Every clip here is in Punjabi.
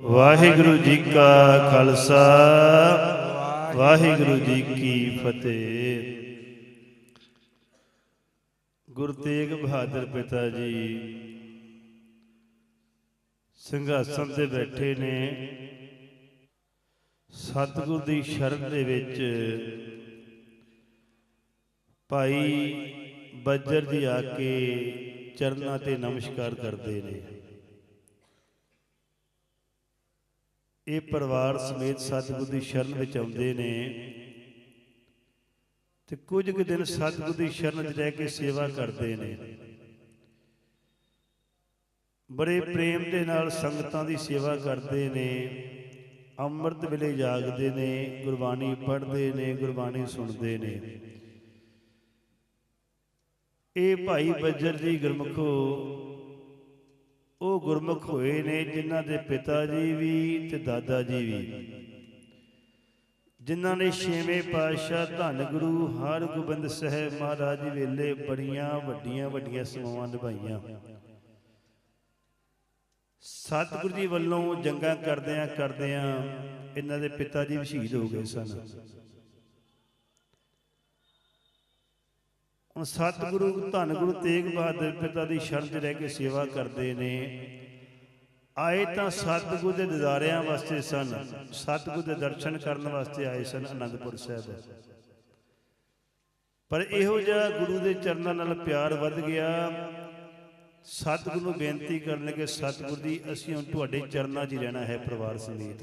ਵਾਹਿਗੁਰੂ ਜੀ ਕਾ ਖਾਲਸਾ, ਵਾਹਿਗੁਰੂ ਜੀ ਕੀ ਫਤਿਹ। ਗੁਰੂ ਤੇਗ ਬਹਾਦਰ ਪਿਤਾ ਜੀ ਸਿੰਘਾਸਨ ਤੇ ਬੈਠੇ ਨੇ। ਸਤਿਗੁਰ ਦੀ ਸ਼ਰਨ ਦੇ ਵਿੱਚ ਭਾਈ ਬੱਜਰ ਜੀ ਆ ਕੇ ਚਰਨਾਂ ਤੇ ਨਮਸਕਾਰ ਕਰਦੇ ਨੇ। ਇਹ ਪਰਿਵਾਰ ਸਮੇਤ ਸਤਿਗੁਰ ਦੀ ਸ਼ਰਨ ਵਿੱਚ ਆਉਂਦੇ ਨੇ। ਤੇ ਕੁਝ ਕੁ ਦਿਨ ਸਤਿਗੁਰ ਦੀ ਸ਼ਰਨ ਵਿੱਚ ਰਹਿ ਕੇ ਸੇਵਾ ਕਰਦੇ ਨੇ। ਬੜੇ ਪ੍ਰੇਮ ਦੇ ਨਾਲ ਸੰਗਤਾਂ ਦੀ ਸੇਵਾ ਕਰਦੇ ਨੇ। ਅੰਮ੍ਰਿਤ ਵੇਲੇ ਜਾਗਦੇ ਨੇ, ਗੁਰਬਾਣੀ ਪੜ੍ਹਦੇ ਨੇ, ਗੁਰਬਾਣੀ ਸੁਣਦੇ ਨੇ। ਇਹ ਭਾਈ ਬੱਜਰ ਜੀ ਗੁਰਮਖੋ ਉਹ ਗੁਰਮੁਖ ਹੋਏ ਨੇ ਜਿਨ੍ਹਾਂ ਦੇ ਪਿਤਾ ਜੀ ਵੀ ਤੇ ਦਾਦਾ ਜੀ ਵੀ। ਜਿਨ੍ਹਾਂ ਨੇ ਛੇਵੇਂ ਪਾਤਸ਼ਾਹ ਧੰਨ ਗੁਰੂ ਹਰਗੋਬਿੰਦ ਸਾਹਿਬ ਮਹਾਰਾਜ ਜੀ ਵੇਲੇ ਬੜੀਆਂ ਵੱਡੀਆਂ ਵੱਡੀਆਂ ਸੇਵਾਵਾਂ ਨਿਭਾਈਆਂ। ਸਤਿਗੁਰੂ ਜੀ ਵੱਲੋਂ ਜੰਗਾਂ ਕਰਦਿਆਂ ਕਰਦਿਆਂ ਇਹਨਾਂ ਦੇ ਪਿਤਾ ਜੀ ਵੀ ਸ਼ਹੀਦ ਹੋ ਗਏ ਸਨ। ਹੁਣ ਸਤਿਗੁਰੂ ਧੰਨ ਗੁਰੂ ਤੇਗ ਬਹਾਦਰ ਪਿਤਾ ਦੀ ਸ਼ਰਨ 'ਚ ਰਹਿ ਕੇ ਸੇਵਾ ਕਰਦੇ ਨੇ। ਆਏ ਤਾਂ ਸਤਿਗੁਰੂ ਦੇ ਦਿਦਾਰਿਆਂ ਵਾਸਤੇ ਸਨ, ਸਤਿਗੁਰੂ ਦੇ ਦਰਸ਼ਨ ਕਰਨ ਵਾਸਤੇ ਆਏ ਸਨ ਅਨੰਦਪੁਰ ਸਾਹਿਬ। ਪਰ ਇਹੋ ਜਿਹਾ ਗੁਰੂ ਦੇ ਚਰਨਾਂ ਨਾਲ ਪਿਆਰ ਵੱਧ ਗਿਆ। ਸਤਿਗੁਰੂ ਨੂੰ ਬੇਨਤੀ ਕਰਨ ਲੱਗੇ, ਸਤਿਗੁਰ ਦੀ ਅਸੀਂ ਹੁਣ ਤੁਹਾਡੇ ਚਰਨਾਂ 'ਚ ਹੀ ਰਹਿਣਾ ਹੈ ਪਰਿਵਾਰ ਸਮੇਤ।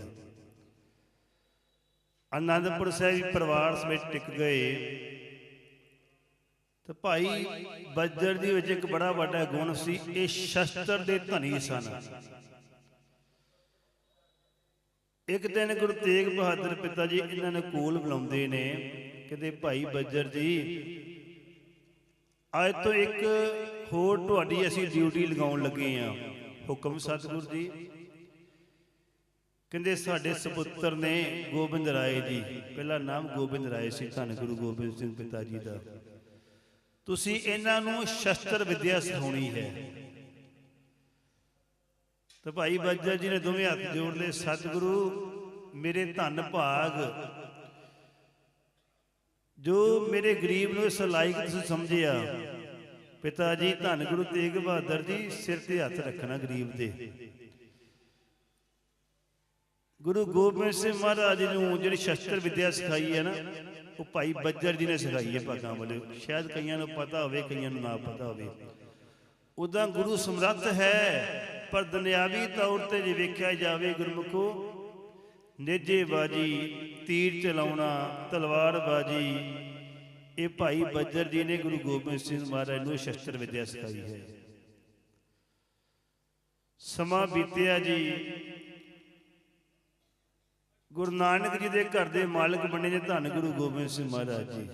ਅਨੰਦਪੁਰ ਸਾਹਿਬ ਪਰਿਵਾਰ ਸਮੇਤ ਟਿਕ ਗਏ। ਤੇ ਭਾਈ ਬੱਜਰ ਜੀ ਵਿੱਚ ਇੱਕ ਬੜਾ ਵੱਡਾ ਗੁਣ ਸੀ, ਇਹ ਸ਼ਸਤਰ ਦੇ ਧਨੀ ਸਨ। ਇੱਕ ਦਿਨ ਗੁਰੂ ਤੇਗ ਬਹਾਦਰ ਪਿਤਾ ਜੀ ਇਹਨਾਂ ਨੇ ਕੋਲ ਬੁਲਾਉਂਦੇ ਨੇ, ਕਹਿੰਦੇ, ਭਾਈ ਬੱਜਰ ਜੀ, ਅੱਜ ਤੋਂ ਇੱਕ ਹੋਰ ਤੁਹਾਡੀ ਅਸੀਂ ਡਿਊਟੀ ਲਗਾਉਣ ਲੱਗੇ ਆ ਹੁਕਮ ਸਤਿਗੁਰ ਜੀ, ਕਹਿੰਦੇ, ਸਾਡੇ ਸੁਪੁੱਤਰ ਨੇ ਗੋਬਿੰਦ ਰਾਏ ਜੀ, ਪਹਿਲਾ ਨਾਮ ਗੋਬਿੰਦ ਰਾਏ ਸੀ, ਧੰਨ ਗੁਰੂ ਗੋਬਿੰਦ ਸਿੰਘ ਪਿਤਾ ਜੀ ਦਾ। ਤੁਸੀਂ ਇਹਨਾਂ ਨੂੰ ਸ਼ਸਤਰ ਵਿਦਿਆ ਸਿਖਾਉਣੀ ਹੈ। ਤੇ ਭਾਈ ਬੱਜਾ ਜੀ ਨੇ ਦੋਵੇਂ ਹੱਥ ਜੋੜ ਲਏ ਸਤਿਗੁਰੂ ਮੇਰੇ ਧੰਨ ਭਾਗ। ਜੋ ਮੇਰੇ ਗਰੀਬ ਨੂੰ ਇਸ ਲਾਇਕ ਤੁਸੀਂ ਸਮਝਿਆ। ਪਿਤਾ ਜੀ ਧੰਨ ਗੁਰੂ ਤੇਗ ਬਹਾਦਰ ਜੀ ਸਿਰ ਤੇ ਹੱਥ ਰੱਖਣਾ ਗਰੀਬ ਦੇ ਗੁਰੂ ਗੋਬਿੰਦ ਸਿੰਘ ਮਹਾਰਾਜ ਜੀ ਨੂੰ ਜਿਹੜੀ ਸ਼ਸਤਰ ਵਿਦਿਆ ਸਿਖਾਈ ਹੈ ਨਾ ਉਹ ਭਾਈ ਬੱਜਰ ਜੀ ਨੇ ਸਿਖਾਈ ਹੈ ਭਾਗਾਂ ਵਾਲੇ। ਸ਼ਾਇਦ ਕਈਆਂ ਨੂੰ ਪਤਾ ਹੋਵੇ, ਕਈਆਂ ਨੂੰ ਨਾ ਪਤਾ ਹੋਵੇ। ਉਦਾਂ ਗੁਰੂ ਸਮਰੱਥ ਹੈ, ਪਰ ਦੁਨਿਆਵੀ ਤੌਰ ਤੇ ਜੇ ਵੇਖਿਆ ਜਾਵੇ ਗੁਰਮੁਖੋ ਨੇਜੇ ਬਾਜੀ ਤੀਰ ਚਲਾਉਣਾ, ਤਲਵਾਰਬਾਜ਼ੀ, ਇਹ ਭਾਈ ਬੱਜਰ ਜੀ ਨੇ ਗੁਰੂ ਗੋਬਿੰਦ ਸਿੰਘ ਮਹਾਰਾਜ ਨੂੰ ਸ਼ਸਤਰ ਵਿਦਿਆ ਸਿਖਾਈ ਹੈ। ਸਮਾਂ ਬੀਤਿਆ ਜੀ। ਗੁਰੂ ਨਾਨਕ ਜੀ ਦੇ ਘਰ ਦੇ ਮਾਲਕ ਬਣੇ ਨੇ, ਧੰਨ ਗੁਰੂ ਗੋਬਿੰਦ ਸਿੰਘ ਮਹਾਰਾਜ ਜੀ।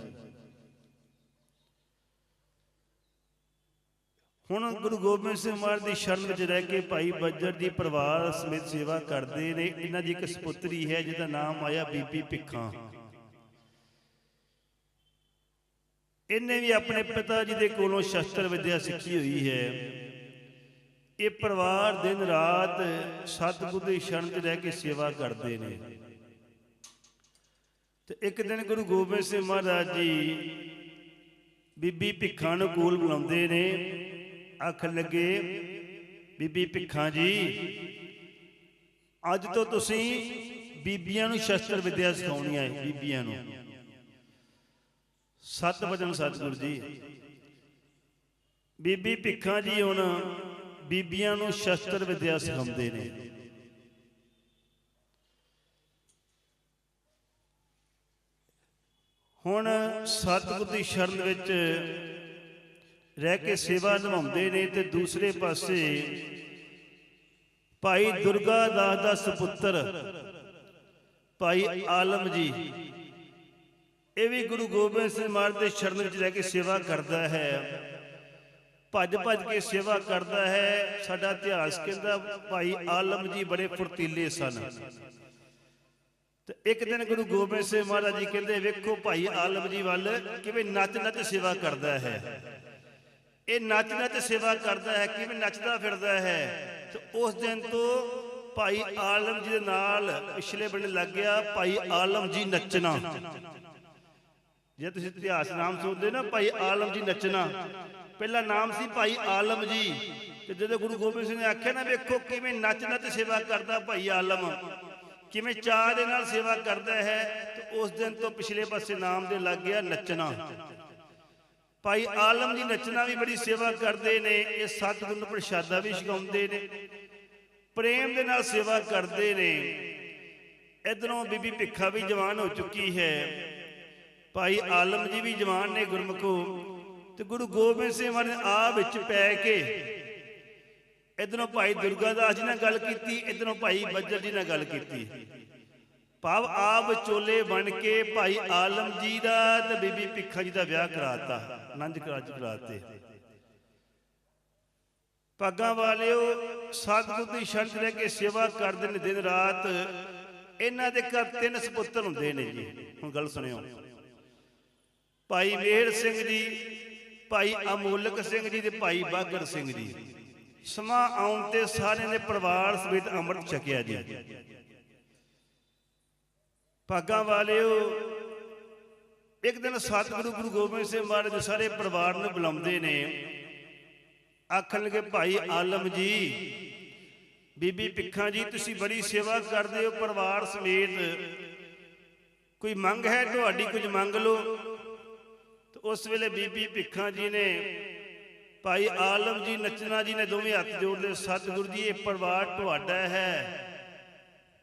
ਹੁਣ ਗੁਰੂ ਗੋਬਿੰਦ ਸਿੰਘ ਮਹਾਰਾਜ ਦੀ ਸ਼ਰਨ ਵਿੱਚ ਰਹਿ ਕੇ ਭਾਈ ਬੱਜਰ ਦੀ ਪਰਿਵਾਰ ਸਮੇਤ ਸੇਵਾ ਕਰਦੇ ਨੇ। ਇਹਨਾਂ ਦੀ ਇੱਕ ਸੁਪੁੱਤਰੀ ਹੈ, ਜਿਹਦਾ ਨਾਮ ਆਇਆ ਬੀਬੀ ਭਿੱਖਾਂ। ਇਹਨੇ ਵੀ ਆਪਣੇ ਪਿਤਾ ਜੀ ਦੇ ਕੋਲੋਂ ਸ਼ਸਤਰ ਵਿਦਿਆ ਸਿੱਖੀ ਹੋਈ ਹੈ। ਇਹ ਪਰਿਵਾਰ ਦਿਨ ਰਾਤ ਸਤਿਗੁਰੂ ਦੀ ਸ਼ਰਨ 'ਚ ਰਹਿ ਕੇ ਸੇਵਾ ਕਰਦੇ ਨੇ। ਤੇ ਇੱਕ ਦਿਨ ਗੁਰੂ ਗੋਬਿੰਦ ਸਿੰਘ ਮਹਾਰਾਜ ਜੀ ਬੀਬੀ ਭਿੱਖਾਂ ਨੂੰ ਕੋਲ ਬੁਲਾਉਂਦੇ ਨੇ ਅੱਖ ਲੱਗੇ, ਬੀਬੀ ਭਿੱਖਾਂ ਜੀ, ਅੱਜ ਤੋਂ ਤੁਸੀਂ ਬੀਬੀਆਂ ਨੂੰ ਸ਼ਸਤਰ ਵਿਦਿਆ ਸਿਖਾਉਣੀ ਹੈ ਬੀਬੀਆਂ ਨੂੰ। ਸਤ ਵਚਨ ਸਤਿਗੁਰ ਜੀ। ਬੀਬੀ ਭਿੱਖਾਂ ਜੀ ਹੁਣ ਬੀਬੀਆਂ ਨੂੰ ਸ਼ਸਤਰ ਵਿਦਿਆ ਸਿਖਾਉਂਦੇ ਨੇ। ਹੁਣ ਸਤਿਗੁਰ ਦੀ ਸ਼ਰਨ ਵਿੱਚ ਰਹਿ ਕੇ ਸੇਵਾ ਨਿਭਾਉਂਦੇ ਨੇ ਤੇ ਦੂਸਰੇ ਪਾਸੇ ਭਾਈ ਦੁਰਗਾ ਦਾਸ ਦਾ ਸੁਪੁੱਤਰ ਭਾਈ ਆਲਮ ਜੀ, ਇਹ ਵੀ ਗੁਰੂ ਗੋਬਿੰਦ ਸਿੰਘ ਮਹਾਰਾਜ ਦੇ ਸ਼ਰਨ ਵਿੱਚ ਰਹਿ ਕੇ ਸੇਵਾ ਕਰਦਾ ਹੈ। ਭੱਜ ਭੱਜ ਕੇ ਸੇਵਾ ਕਰਦਾ ਹੈ। ਸਾਡਾ ਇਤਿਹਾਸ ਕਹਿੰਦਾ ਭਾਈ ਆਲਮ ਜੀ ਬੜੇ ਫੁਰਤੀਲੇ ਸਨ। ਤੇ ਇੱਕ ਦਿਨ ਗੁਰੂ ਗੋਬਿੰਦ ਸਿੰਘ ਮਹਾਰਾਜ ਜੀ ਕਹਿੰਦੇ, ਵੇਖੋ ਭਾਈ ਆਲਮ ਜੀ ਵੱਲ ਕਿਵੇਂ ਨੱਚ ਨੱਚ ਸੇਵਾ ਕਰਦਾ ਹੈ। ਇਹ ਨੱਚ ਨੱਚ ਸੇਵਾ ਕਰਦਾ ਹੈ, ਕਿਵੇਂ ਨੱਚਦਾ ਫਿਰਦਾ ਹੈ। ਤੇ ਉਸ ਦਿਨ ਤੋਂ ਭਾਈ ਆਲਮ ਜੀ ਦੇ ਨਾਲ ਪਿਛਲੇ ਬੰਨੇ ਲੱਗ ਗਿਆ, ਭਾਈ ਆਲਮ ਜੀ ਨੱਚਣਾ। ਜੇ ਤੁਸੀਂ ਇਤਿਹਾਸ ਨਾਮ ਸੁਣਦੇ ਨਾ, ਭਾਈ ਆਲਮ ਜੀ ਨੱਚਣਾ। ਪਹਿਲਾ ਨਾਮ ਸੀ ਭਾਈ ਆਲਮ ਜੀ। ਤੇ ਜਦੋਂ ਗੁਰੂ ਗੋਬਿੰਦ ਸਿੰਘ ਨੇ ਆਖਿਆ ਨਾ, ਵੇਖੋ ਕਿਵੇਂ ਨੱਚ ਨੱਚ ਸੇਵਾ ਕਰਦਾ ਭਾਈ ਆਲਮ। ਕਿਵੇਂ ਚਾਹ ਦੇ ਨਾਲ ਸੇਵਾ ਕਰਦਾ ਹੈ, ਤੇ ਉਸ ਦਿਨ ਤੋਂ ਪਿਛਲੇ ਪਾਸੇ ਨਾਮ ਦੇ ਲੱਗ ਗਿਆ ਨੱਚਣਾ। ਭਾਈ ਆਲਮ ਜੀ ਨੱਚਣਾ ਵੀ ਬੜੀ ਸੇਵਾ ਕਰਦੇ ਨੇ, ਇਹ ਸਤਿਗੁਰੂ ਨੂੰ ਪ੍ਰਸ਼ਾਦਾ ਵੀ ਛਕਾਉਂਦੇ ਨੇ। ਪ੍ਰੇਮ ਦੇ ਨਾਲ ਸੇਵਾ ਕਰਦੇ ਨੇ। ਇਧਰੋਂ ਬੀਬੀ ਭਿੱਖਾ ਵੀ ਜਵਾਨ ਹੋ ਚੁੱਕੀ ਹੈ। ਭਾਈ ਆਲਮ ਜੀ ਵੀ ਜਵਾਨ ਨੇ ਗੁਰਮਖੋ, ਤੇ ਗੁਰੂ ਗੋਬਿੰਦ ਸਿੰਘ ਮਹਾਰਾਜ ਆ ਵਿੱਚ ਪੈ ਕੇ ਇਧਰੋਂ ਭਾਈ ਦੁਰਗਾਦਾਸ ਜੀ ਨਾਲ ਗੱਲ ਕੀਤੀ, ਇਧਰੋਂ ਭਾਈ ਬੱਜਰ ਜੀ ਨਾਲ ਗੱਲ ਕੀਤੀ। ਭਾਵ ਆਪ ਚੋਲੇ ਬਣ ਕੇ ਭਾਈ ਆਲਮ ਜੀ ਦਾ ਤੇ ਬੀਬੀ ਭਿੱਖਾ ਜੀ ਦਾ ਵਿਆਹ ਕਰਾਤਾ ਆਨੰਦ ਕਾਰਜ ਕਰਾਤੇ। ਪੱਗਾਂ ਵਾਲਿਓ, ਸਤਿਗੁਰ ਦੀ ਸ਼ਰਤ ਲੈ ਕੇ ਸੇਵਾ ਕਰਦੇ ਨੇ ਦਿਨ ਰਾਤ। ਇਹਨਾਂ ਦੇ ਘਰ ਤਿੰਨ ਸੁਪੁੱਤਰ ਹੁੰਦੇ ਨੇ ਜੀ, ਹੁਣ ਗੱਲ ਸੁਣਿਓ। ਭਾਈ ਮੇਹਰ ਸਿੰਘ ਜੀ, ਭਾਈ ਅਮੋਲਕ ਸਿੰਘ ਜੀ ਤੇ ਭਾਈ ਬਾਗਰ ਸਿੰਘ ਜੀ। ਸਮਾਂ ਆਉਣ ਤੇ ਸਾਰਿਆਂ ਦੇ ਪਰਿਵਾਰ ਸਮੇਤ ਅੰਮ੍ਰਿਤ ਛਕਿਆ ਜੀ। ਭਾਗਾਂ ਵਾਲਿਓ, ਇੱਕ ਦਿਨ ਸਤਿਗੁਰੂ ਗੁਰੂ ਗੋਬਿੰਦ ਸਿੰਘ ਮਹਾਰਾਜ ਦੇ ਸਾਰੇ ਪਰਿਵਾਰ ਨੂੰ ਬੁਲਾਉਂਦੇ ਨੇ। ਆਖਣ ਲੱਗੇ, ਭਾਈ ਆਲਮ ਜੀ, ਬੀਬੀ ਭਿੱਖਾਂ ਜੀ, ਤੁਸੀਂ ਬੜੀ ਸੇਵਾ ਕਰਦੇ ਹੋ, ਪਰਿਵਾਰ ਸਮੇਤ। ਕੋਈ ਮੰਗ ਹੈ? ਤੁਹਾਡੀ ਕੁਝ ਮੰਗ ਲਓ। ਤੇ ਉਸ ਵੇਲੇ ਬੀਬੀ ਭਿੱਖਾਂ ਜੀ ਨੇ ਭਾਈ ਆਲਮ ਜੀ ਨਚਨਾ ਜੀ ਨੇ ਦੋਵੇਂ ਹੱਥ ਜੋੜਦੇ ਸਤਿਗੁਰੂ ਜੀ, ਇਹ ਪਰਿਵਾਰ ਤੁਹਾਡਾ ਹੈ।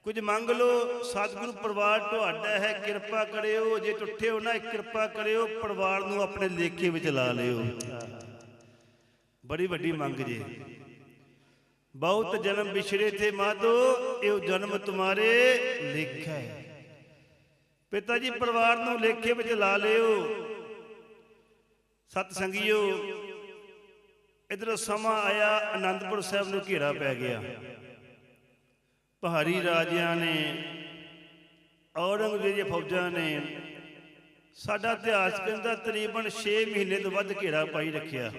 ਕੁਝ ਮੰਗ ਲਓ, ਸਤਿਗੁਰੂ ਪਰਿਵਾਰ ਤੁਹਾਡਾ ਹੈ। ਕਿਰਪਾ ਕਰਿਓ, ਜੇ ਟੁੱਟੇ ਹੋ ਨਾ ਕਿਰਪਾ ਕਰਿਓ, ਪਰਿਵਾਰ ਨੂੰ ਆਪਣੇ ਲੇਖੇ ਵਿੱਚ ਲਾ ਲਿਓ। ਬੜੀ ਵੱਡੀ ਮੰਗ ਜੇ। ਬਹੁਤ ਜਨਮ ਵਿਛੜੇ ਥੇ ਮਾਧੋ, ਇਹ ਜਨਮ ਤੁਮਾਰੇ ਲੇਖਾ ਹੈ। ਪਿਤਾ ਜੀ, ਪਰਿਵਾਰ ਨੂੰ ਲੇਖੇ ਵਿੱਚ ਲਾ ਲਿਓ। ਸਤ ਸੰਗੀਓ ਇਧਰ ਸਮਾਂ ਆਇਆ ਆਨੰਦਪੁਰ ਸਾਹਿਬ ਨੂੰ ਘੇਰਾ ਪੈ ਗਿਆ। ਪਹਾੜੀ ਰਾਜਿਆਂ ਨੇ, ਔਰੰਗਜ਼ੇਬ ਦੀਆਂ ਫੌਜਾਂ ਨੇ ਸਾਡਾ ਇਤਿਹਾਸ ਕਹਿੰਦਾ ਤਕਰੀਬਨ 6 ਮਹੀਨੇ ਤੋਂ ਵੱਧ ਘੇਰਾ ਪਾਈ ਰੱਖਿਆ।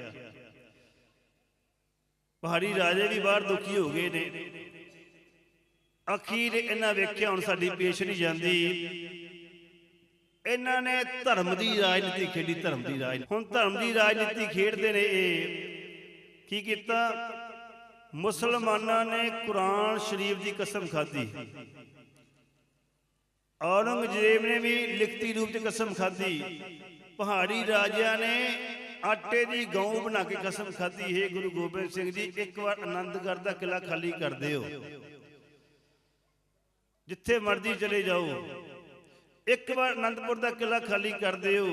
ਪਹਾੜੀ ਰਾਜੇ ਵੀ ਬਾਹਰ ਦੁਖੀ ਹੋ ਗਏ ਨੇ। ਅਖੀਰ ਇਹਨਾਂ ਵੇਖਿਆ ਹੁਣ ਸਾਡੀ ਪੇਸ਼ ਨਹੀਂ ਜਾਂਦੀ। ਇਹਨਾਂ ਨੇ ਧਰਮ ਦੀ ਰਾਜਨੀਤੀ ਖੇਡੀ, ਧਰਮ ਦੀ ਰਾਜਨੀਤੀ। ਹੁਣ ਧਰਮ ਦੀ ਰਾਜਨੀਤੀ ਖੇਡਦੇ ਨੇ ਇਹ। ਕੀ ਕੀਤਾ? ਮੁਸਲਮਾਨਾਂ ਨੇ ਕੁਰਾਨ ਸ਼ਰੀਫ ਦੀ ਕਸਮ ਖਾਧੀ। ਔਰੰਗਜ਼ੇਬ ਨੇ ਵੀ ਲਿਖਤੀ ਰੂਪ 'ਚ ਕਸਮ ਖਾਧੀ। ਪਹਾੜੀ ਰਾਜਿਆਂ ਨੇ ਆਟੇ ਦੀ ਗਊ ਬਣਾ ਕੇ ਕਸਮ ਖਾਧੀ। ਹੈ ਗੁਰੂ ਗੋਬਿੰਦ ਸਿੰਘ ਜੀ, ਇੱਕ ਵਾਰ ਆਨੰਦਗੜ੍ਹ ਦਾ ਕਿਲਾ ਖਾਲੀ ਕਰ ਦਿਓ। ਜਿੱਥੇ ਮਰਜ਼ੀ ਚਲੇ ਜਾਓ। ਇੱਕ ਵਾਰ ਅਨੰਦਪੁਰ ਦਾ ਕਿਲਾ ਖਾਲੀ ਕਰ ਦਿਓ।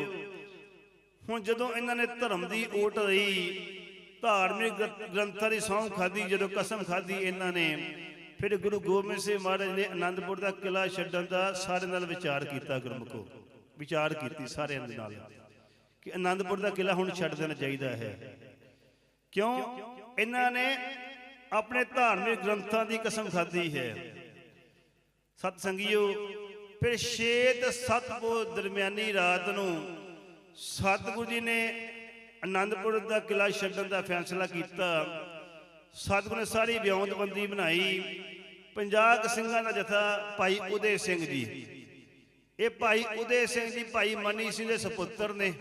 ਹੁਣ ਜਦੋਂ ਇਹਨਾਂ ਨੇ ਧਰਮ ਦੀ ਓਟ ਲਈ ਧਾਰਮਿਕ ਗ੍ਰੰਥਾਂ ਦੀ ਸਹੁੰ ਖਾਦੀ ਜਦੋਂ ਕਸਮ ਖਾਦੀ ਇਹਨਾਂ ਨੇ, ਫਿਰ ਗੁਰੂ ਗੋਬਿੰਦ ਸਿੰਘ ਮਹਾਰਾਜ ਨੇ ਆਨੰਦਪੁਰ ਦਾ ਕਿਲਾ ਛੱਡਣ ਦਾ ਸਾਰੇ ਨਾਲ ਵਿਚਾਰ ਕੀਤਾ ਗੁਰਮੁਖੋ, ਵਿਚਾਰ ਕੀਤੀ ਸਾਰਿਆਂ ਦੇ ਨਾਲ, ਕਿ ਆਨੰਦਪੁਰ ਦਾ ਕਿਲਾ ਹੁਣ ਛੱਡ ਦੇਣਾ ਚਾਹੀਦਾ ਹੈ। ਕਿਉਂ? ਇਹਨਾਂ ਨੇ ਆਪਣੇ ਧਾਰਮਿਕ ਗ੍ਰੰਥਾਂ ਦੀ ਕਸਮ ਖਾਦੀ ਹੈ। ਸਤ ਸੰਗੀਓ ਫਿਰ 6 ਤੇ 7 ਪੋ ਦਰਮਿਆਨੀ ਰਾਤ ਨੂੰ ਸਤਿਗੁਰੂ ਜੀ ਨੇ ਆਨੰਦਪੁਰ ਦਾ ਕਿਲਾ ਛੱਡਣ ਦਾ ਫੈਸਲਾ ਕੀਤਾ। ਸਤਿਗੁਰ ਨੇ ਸਾਰੀ ਵਿਉਂਤਬੰਦੀ ਬਣਾਈ। 50 ਸਿੰਘਾਂ ਦਾ ਜਥਾ ਭਾਈ ਉਦੇ ਸਿੰਘ ਜੀ। ਇਹ ਭਾਈ ਉਦੇ ਸਿੰਘ ਜੀ ਭਾਈ ਮਨੀ ਸਿੰਘ ਦੇ ਸੁਪੁੱਤਰ ਨੇ,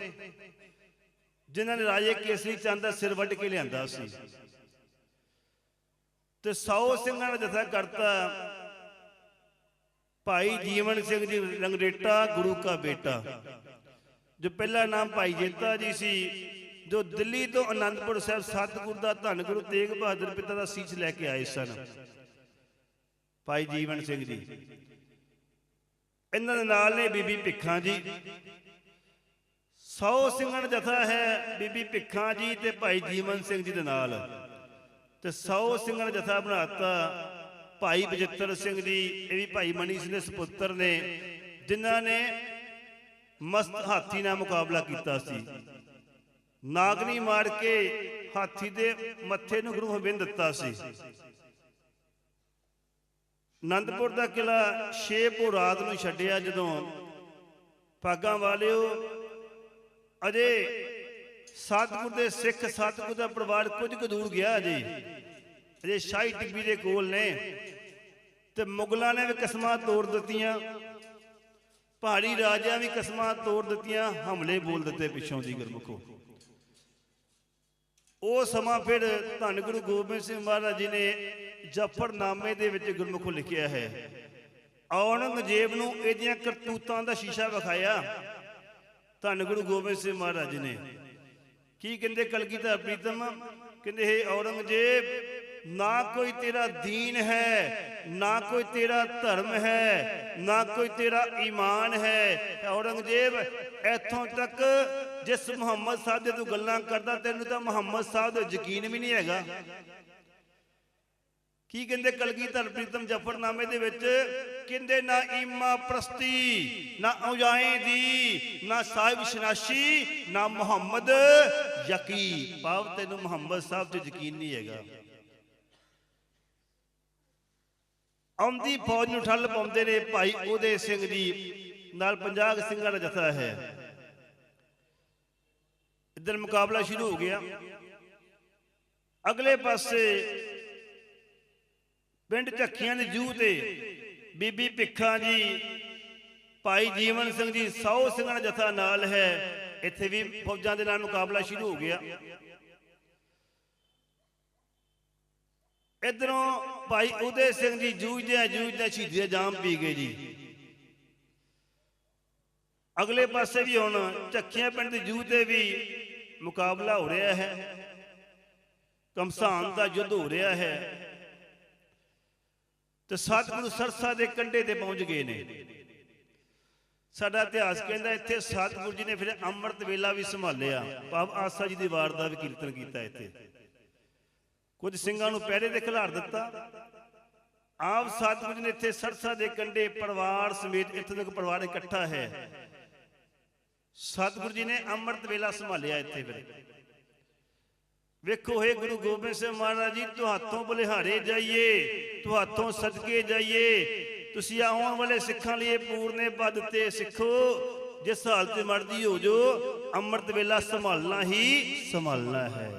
ਜਿਨ੍ਹਾਂ ਨੇ ਰਾਜੇ ਕੇਸਰੀ ਚੰਦ ਦਾ ਸਿਰ ਵੱਢ ਕੇ ਲਿਆਂਦਾ ਸੀ। ਤੇ 100 ਸਿੰਘਾਂ ਦਾ ਜਥਾ ਕਰਤਾ ਭਾਈ ਜੀਵਨ ਸਿੰਘ ਜੀ ਰੰਗਰੇਟਾ, ਗੁਰੂ ਕਾ ਬੇਟਾ। ਜੋ ਪਹਿਲਾ ਨਾਮ ਭਾਈ ਜੇਤਾ ਜੀ ਸੀ ਜੋ ਦਿੱਲੀ ਤੋਂ ਅਨੰਦਪੁਰ ਸਾਹਿਬ ਸਤਿਗੁਰ ਦਾ ਧੰਨ ਗੁਰੂ ਤੇਗ ਬਹਾਦਰ ਪਿਤਾ ਦਾ ਸੀਸ ਲੈ ਕੇ ਆਏ ਸਨ। ਭਾਈ ਜੀਵਨ ਸਿੰਘ ਜੀ। ਇਹਨਾਂ ਦੇ ਨਾਲ ਨੇ ਬੀਬੀ ਭਿੱਖਾਂ ਜੀ। 100 ਸਿੰਘਣ ਜਥਾ ਹੈ ਬੀਬੀ ਭਿੱਖਾਂ ਜੀ ਤੇ ਭਾਈ ਜੀਵਨ ਸਿੰਘ ਜੀ ਦੇ ਨਾਲ। ਤੇ 100 ਸਿੰਘਾਂ ਦਾ ਜਥਾ ਬਣਾਤਾ ਭਾਈ ਬਜਿੱਤਰ ਸਿੰਘ ਜੀ, ਇਹ ਵੀ ਭਾਈ ਮਨੀ ਸਿੰਘ ਦੇ ਸੁਪੁੱਤਰ ਨੇ, ਜਿਨ੍ਹਾਂ ਨੇ ਮਸਤ ਹਾਥੀ ਨਾਲ ਮੁਕਾਬਲਾ ਕੀਤਾ ਸੀ। ਨਾਗਨੀ ਮਾਰ ਕੇ ਹਾਥੀ ਦੇ ਮੱਥੇ ਨੂੰ ਗੁਰੂ ਹਬਿੰਦ ਦਿੱਤਾ ਸੀ। ਆਨੰਦਪੁਰ ਦਾ ਕਿਲਾ 6 ਪੋ ਰਾਤ ਨੂੰ ਛੱਡਿਆ ਜਦੋਂ ਭਾਗਾਂ ਵਾਲਿਓ ਅਜੇ ਸਤਿਗੁਰ ਦੇ ਸਿੱਖ ਸਤਿਗੁਰ ਦਾ ਪਰਿਵਾਰ ਕੁਝ ਕੁ ਦੂਰ ਗਿਆ ਅਜੇ ਅਜੇ ਸ਼ਾਹੀ ਟਿੱਬੀ ਦੇ ਕੋਲ ਨੇ ਤੇ ਮੁਗਲਾਂ ਨੇ ਵੀ ਕਸਮਾਂ ਤੋੜ ਦਿੱਤੀਆਂ, ਪਹਾੜੀ ਰਾਜਿਆਂ ਵੀ ਕਸਮਾਂ ਤੋੜ ਦਿੱਤੀਆਂ, ਹਮਲੇ ਬੋਲ ਦਿੱਤੇ ਪਿੱਛੋਂ ਦੀ ਗੁਰਮੁਖੋ। ਉਹ ਸਮਾਂ ਫਿਰ ਧੰਨ ਗੁਰੂ ਗੋਬਿੰਦ ਸਿੰਘ ਮਹਾਰਾਜ ਜੀ ਨੇ ਜਫਰਨਾਮੇ ਦੇ ਵਿੱਚ ਗੁਰਮੁਖੋ ਲਿਖਿਆ ਹੈ। ਔਰੰਗਜ਼ੇਬ ਨੂੰ ਇਹਦੀਆਂ ਕਰਤੂਤਾਂ ਦਾ ਸ਼ੀਸ਼ਾ ਵਿਖਾਇਆ ਧੰਨ ਗੁਰੂ ਗੋਬਿੰਦ ਸਿੰਘ ਮਹਾਰਾਜ ਨੇ। ਕੀ ਕਹਿੰਦੇ ਕਲਗੀਧਰ ਪ੍ਰੀਤਮ? ਕਹਿੰਦੇ, ਹੈ ਔਰੰਗਜ਼ੇਬ, ਨਾ ਕੋਈ ਤੇਰਾ ਦੀਨ ਹੈ, ਨਾ ਕੋਈ ਤੇਰਾ ਧਰਮ ਹੈ, ਨਾ ਕੋਈ ਤੇਰਾ ਈਮਾਨ ਹੈ। ਔਰੰਗਜ਼ੇਬ, ਇੱਥੋਂ ਤੱਕ ਜਿਸ ਮੁਹੰਮਦ ਸਾਹਿਬ ਦੇ ਤੂੰ ਗੱਲਾਂ ਕਰਦਾ, ਤੈਨੂੰ ਤਾਂ ਮੁਹੰਮਦ ਸਾਹਿਬ ਦਾ ਯਕੀਨ ਵੀ ਨਹੀਂ ਹੈਗਾ। ਕੀ ਕਹਿੰਦੇ ਕਲਗੀਧਰ ਪ੍ਰੀਤਮ ਜਫਰਨਾਮੇ ਦੇ ਵਿੱਚ? ਕਹਿੰਦੇ, ਨਾ ਈਮਾ ਪ੍ਰਸਤੀ, ਨਾ ਔਜਾਏ ਦੀ, ਨਾ ਸਾਹਿਬ ਸ਼ਨਾਸ਼ੀ, ਨਾ ਮੁਹੰਮਦ ਯਕੀ। ਭਾਵ ਤੈਨੂੰ ਮੁਹੰਮਦ ਸਾਹਿਬ ਤੇ ਯਕੀਨ ਨਹੀਂ ਹੈਗਾ। ਆਉਂਦੀ ਫੌਜ ਨੂੰ ਠੱਲ ਪਾਉਂਦੇ ਨੇ ਭਾਈ ਉਹਦੇ ਸਿੰਘ ਜੀ ਨਾਲ 50 ਸਿੰਘਾਂ ਦਾ ਜਥਾ ਹੈ। ਇੱਧਰ ਮੁਕਾਬਲਾ ਸ਼ੁਰੂ ਹੋ ਗਿਆ, ਅਗਲੇ ਪਾਸੇ ਪਿੰਡ ਝੱਖੀਆਂ ਦੇ ਜੂਹ ਤੇ ਬੀਬੀ ਭਿੱਖਾਂ ਜੀ, ਭਾਈ ਜੀਵਨ ਸਿੰਘ ਜੀ 100 ਸਿੰਘਾਂ ਦਾ ਜਥਾ ਨਾਲ ਹੈ। ਇੱਥੇ ਵੀ ਫੌਜਾਂ ਦੇ ਨਾਲ ਮੁਕਾਬਲਾ ਸ਼ੁਰੂ ਹੋ ਗਿਆ। ਇਧਰੋਂ ਭਾਈ ਉਦੇ ਸਿੰਘ ਜੀ ਜੂਝਦੇ ਜੂਝਦੇ ਸ਼ਹੀਦੀਆਂ ਜਾਮ ਪੀ ਗਏ ਜੀ। ਅਗਲੇ ਪਾਸੇ ਵੀ ਹੁਣ ਝੱਖੀਆਂ ਪਿੰਡ ਦੇ ਜੂ ਤੇ ਵੀ ਮੁਕਾਬਲਾ ਹੋ ਰਿਹਾ ਹੈ। ਕਮਸਾਨ ਦਾ ਯੁੱਧ ਹੋ ਰਿਹਾ ਹੈ। ਤੇ ਸਤਿਗੁਰੂ ਸਰਸਾ ਦੇ ਕੰਢੇ ਤੇ ਪਹੁੰਚ ਗਏ ਨੇ। ਸਾਡਾ ਇਤਿਹਾਸ ਕਹਿੰਦਾ ਇੱਥੇ ਸਤਿਗੁਰੂ ਜੀ ਨੇ ਫਿਰ ਅੰਮ੍ਰਿਤ ਵੇਲਾ ਵੀ ਸੰਭਾਲਿਆ। ਭਾਵ ਆਸਾ ਜੀ ਦੀ ਵਾਰ ਦਾ ਵੀ ਕੀਰਤਨ ਕੀਤਾ ਇੱਥੇ। ਕੁਝ ਸਿੰਘਾਂ ਨੂੰ ਪਹਿਰੇ ਤੇ ਖਿਲਾਰ ਦਿੱਤਾ। ਆਪ ਸਤਿਗੁਰੂ ਜੀ ਨੇ ਇੱਥੇ ਸਰਸਾ ਦੇ ਕੰਢੇ ਪਰਿਵਾਰ ਸਮੇਤ ਇੱਥੇ ਤੱਕ ਪਰਿਵਾਰ ਇਕੱਠਾ ਹੈ। ਸਤਿਗੁਰੂ ਜੀ ਨੇ ਅੰਮ੍ਰਿਤ ਵੇਲਾ ਸੰਭਾਲਿਆ ਇੱਥੇ ਫਿਰ ਵੇਖੋ, ਹੈ ਗੁਰੂ ਗੋਬਿੰਦ ਸਿੰਘ ਮਹਾਰਾਜ ਜੀ ਤੁਹਾਤੋਂ ਬਲਿਹਾਰੇ ਜਾਈਏ ਤੁਹਾਤੋਂ ਸਦਕੇ ਜਾਈਏ। ਤੁਸੀਂ ਆਉਣ ਵਾਲੇ ਸਿੱਖਾਂ ਲਈ ਪੂਰਨੇ ਪਦ ਤੇ ਸਿੱਖੋ, ਜਿਸ ਹਾਲਤ 'ਚ ਮਰਦੀ ਹੋ ਜੋ ਅੰਮ੍ਰਿਤ ਵੇਲਾ ਸੰਭਾਲਣਾ ਹੀ ਸੰਭਾਲਣਾ ਹੈ।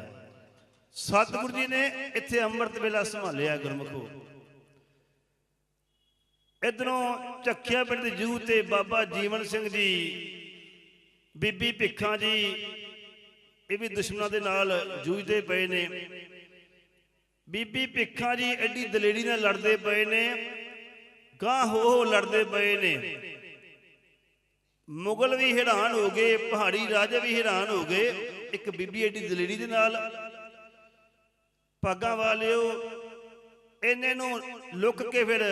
ਸਤਿਗੁਰੂ ਜੀ ਨੇ ਇੱਥੇ ਅੰਮ੍ਰਿਤ ਵੇਲਾ ਸੰਭਾਲਿਆ ਗੁਰਮਖੋ। ਇਧਰੋਂ ਚੱਖਿਆ ਪਿੰਡ ਦੇ ਜੂਹ ਤੇ ਬਾਬਾ ਜੀਵਨ ਸਿੰਘ ਜੀ ਬੀਬੀ ਭਿੱਖਾਂ ਜੀ, ਇਹ ਵੀ ਦੁਸ਼ਮਣਾਂ ਦੇ ਨਾਲ ਜੂਝਦੇ ਪਏ ਨੇ। ਬੀਬੀ ਭਿੱਖਾਂ ਜੀ ਐਡੀ ਦਲੇਰੀ ਨਾਲ ਲੜਦੇ ਪਏ ਨੇ ਗਾਂ ਹੋ ਲੜਦੇ ਪਏ ਨੇ। ਮੁਗਲ ਵੀ ਹੈਰਾਨ ਹੋ ਗਏ, ਪਹਾੜੀ ਰਾਜੇ ਵੀ ਹੈਰਾਨ ਹੋ ਗਏ, ਇੱਕ ਬੀਬੀ ਐਡੀ ਦਲੇਰੀ ਦੇ ਨਾਲ। ਪਾਗਾਂ ਵਾਲਿਓ, ਇਹਨੇ ਨੂੰ ਲੁੱਕ ਕੇ ਫਿਰ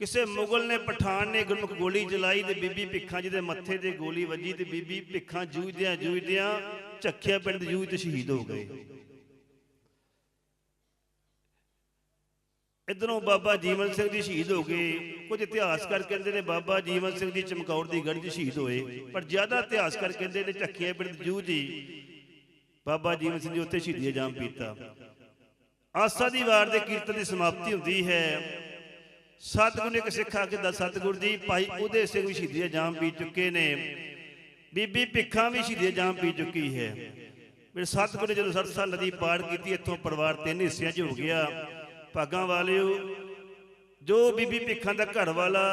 ਕਿਸੇ ਮੁਗਲ ਨੇ ਪਠਾਨ ਨੇ ਗੁਰਮੁਖ ਗੋਲੀ ਚਲਾਈ ਤੇ ਬੀਬੀ ਭਿੱਖਾਂ ਜੀ ਦੇ ਮੱਥੇ ਤੇ ਗੋਲੀ ਵੱਜੀ ਤੇ ਬੀਬੀ ਭਿੱਖਾਂ ਜੂਝਦਿਆਂ ਜੂਝਦਿਆਂ ਝੱਖਿਆ ਪਿੰਡ ਜੂਝ ਤੇ ਸ਼ਹੀਦ ਹੋ ਗਏ। ਇਧਰੋਂ ਬਾਬਾ ਜੀਵਨ ਸਿੰਘ ਜੀ ਸ਼ਹੀਦ ਹੋ ਗਏ। ਕੁਝ ਇਤਿਹਾਸਕਾਰ ਕਹਿੰਦੇ ਨੇ ਬਾਬਾ ਜੀਵਨ ਸਿੰਘ ਜੀ ਚਮਕੌਰ ਦੀ ਗੜ੍ਹ 'ਚ ਸ਼ਹੀਦ ਹੋਏ। ਪਰ ਜ਼ਿਆਦਾ ਇਤਿਹਾਸਕਾਰ ਕਹਿੰਦੇ ਨੇ ਝੱਖੀਆਂ ਪਿੰਡ ਜੂ ਜੀ ਬਾਬਾ ਜੀਵਨ ਸਿੰਘ ਜੀ ਉੱਥੇ ਸ਼ਹੀਦੀ ਜਾਮ ਪੀਤਾ। ਆਸਾ ਦੀ ਵਾਰ ਦੇ ਕੀਰਤਨ ਦੀ ਸਮਾਪਤੀ ਹੁੰਦੀ ਹੈ। ਸਤਿਗੁਰੂ ਨੇ ਇੱਕ ਸਿੱਖ ਆ ਕੇ ਦੱਸ ਸਤਿਗੁਰੂ ਜੀ, ਭਾਈ ਉਹਦੇ ਸਿੰਘ ਵੀ ਸ਼ਹੀਦੀ ਜਾਮ ਪੀ ਚੁੱਕੇ ਨੇ। ਬੀਬੀ ਭਿੱਖਾਂ ਵੀ ਸ਼ਹੀਦੀ ਜਾਮ ਪੀ ਚੁੱਕੀ ਹੈ। ਫਿਰ ਸਤਿਗੁਰੂ ਨੇ ਜਦੋਂ ਸਰਸਾ ਨਦੀ ਪਾਰ ਕੀਤੀ, ਇੱਥੋਂ ਪਰਿਵਾਰ ਤਿੰਨ ਹਿੱਸਿਆਂ 'ਚ ਹੋ ਗਿਆ। ਭਾਗਾਂ ਵਾਲਿਓ, ਜੋ ਬੀਬੀ ਭਿੱਖਾਂ ਦਾ ਘਰ ਵਾਲਾ,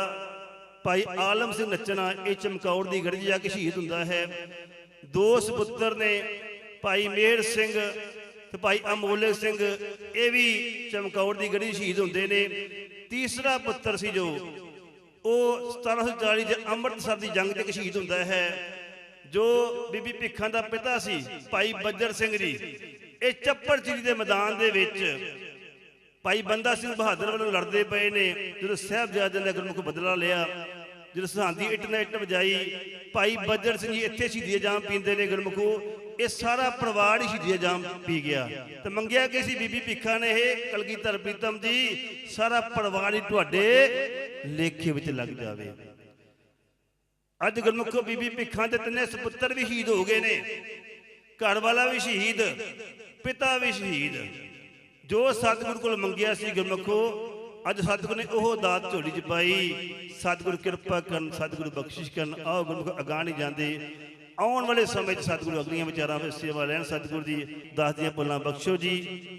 ਭਾਈ ਆਲਮ ਸਿੰਘ ਨੱਚਣਾ, ਇਹ ਚਮਕੌਰ ਦੀ ਗੜ੍ਹ ਜਾ ਕੇ ਸ਼ਹੀਦ ਹੁੰਦਾ ਹੈ। ਦੋ ਸੁਪੁੱਤਰ ਨੇ, ਭਾਈ ਮੇਰ ਸਿੰਘ ਤੇ ਭਾਈ ਅਮੋਲਕ ਸਿੰਘ, ਇਹ ਵੀ ਚਮਕੌਰ ਦੀ ਗੜੀ ਸ਼ਹੀਦ ਹੁੰਦੇ ਨੇ। ਤੀਸਰਾ ਪੁੱਤਰ ਸੀ ਜੋ, ਉਹ 1740 ਚ ਅੰਮ੍ਰਿਤਸਰ ਦੀ ਜੰਗ ਚ ਸ਼ਹੀਦ ਹੁੰਦਾ ਹੈ, ਜੋ ਬੀਬੀ ਭਿੱਖਾਂ ਦਾ ਪਿਤਾ ਸੀ, ਭਾਈ ਬੱਜਰ ਸਿੰਘ ਜੀ। ਇਹ ਚੱਪੜ ਚਿੜੀ ਦੇ ਮੈਦਾਨ ਦੇ ਵਿੱਚ ਭਾਈ ਬੰਦਾ ਸਿੰਘ ਬਹਾਦਰ ਵੱਲੋਂ ਲੜਦੇ ਪਏ ਨੇ, ਜਦੋਂ ਸਾਹਿਬਜ਼ਾਦੇ ਨੇ ਗੁਰਮੁਖ ਬਦਲਾ ਲਿਆ, ਜਦੋਂ ਸਰਹੰਦੀ ਇੱਟ ਨੇ ਇੱਟ ਵਜਾਈ, ਭਾਈ ਬੱਜਰ ਸਿੰਘ ਜੀ ਇੱਥੇ ਸ਼ਹੀਦੀ ਜਾਮ ਪੀਂਦੇ ਨੇ ਗੁਰਮੁਖੋ ਇਹ ਸਾਰਾ ਪਰਿਵਾਰ ਹੀ ਸ਼ਹੀਦੀ ਜਾਮ ਪੀ ਗਿਆ। ਤੇ ਮੰਗਿਆ ਕਿ ਸੀ ਬੀਬੀ ਭਿੱਖਾ ਨੇ ਇਹ, ਕਲਗੀਧਰ ਪ੍ਰੀਤਮ ਜੀ, ਸਾਰਾ ਪਰਿਵਾਰ ਹੀ ਤੁਹਾਡੇ ਲੇਖੇ ਵਿੱਚ ਲੱਗ ਜਾਵੇ। ਅੱਜ ਗੁਰਮੁਖੋ ਬੀਬੀ ਭਿੱਖਾਂ ਦੇ ਤਿੰਨੇ ਸੁਪੁੱਤਰ ਵੀ ਸ਼ਹੀਦ ਹੋ ਗਏ ਨੇ। ਘਰ ਵਾਲਾ ਵੀ ਸ਼ਹੀਦ, ਪਿਤਾ ਵੀ ਸ਼ਹੀਦ। ਜੋ ਸਤਿਗੁਰੂ ਕੋਲ ਮੰਗਿਆ ਸੀ ਗੁਰਮੁਖੋ, ਅੱਜ ਸਤਿਗੁਰੂ ਨੇ ਉਹ ਦਾਤ ਝੋਲੀ ਚ ਪਾਈ। ਸਤਿਗੁਰ ਕਿਰਪਾ ਕਰਨ, ਸਤਿਗੁਰੂ ਬਖਸ਼ਿਸ਼ ਕਰਨ। ਆਓ ਗੁਰਮੁਖ ਅਗਾਹ ਨਹੀਂ ਜਾਂਦੇ। ਆਉਣ ਵਾਲੇ ਸਮੇਂ 'ਚ ਸਤਿਗੁਰੂ ਅਗਲੀਆਂ ਵਿਚਾਰਾਂ ਵਿੱਚ ਸੇਵਾ ਲੈਣ ਸਤਿਗੁਰੂ ਜੀ, ਦਾਸ ਦੀਆਂ ਪੁੱਲਾਂ ਬਖਸ਼ੋ ਜੀ।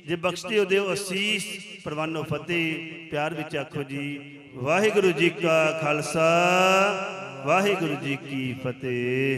ਜੇ ਬਖਸ਼ਦੇ ਹੋ ਦਿਓ ਅਸੀਸ, ਪ੍ਰਵਾਨੋ ਫਤਿਹ, ਪਿਆਰ ਵਿੱਚ ਆਖੋ ਜੀ, ਵਾਹਿਗੁਰੂ ਜੀ ਕਾ ਖਾਲਸਾ, ਵਾਹਿਗੁਰੂ ਜੀ ਕੀ ਫਤਿਹ।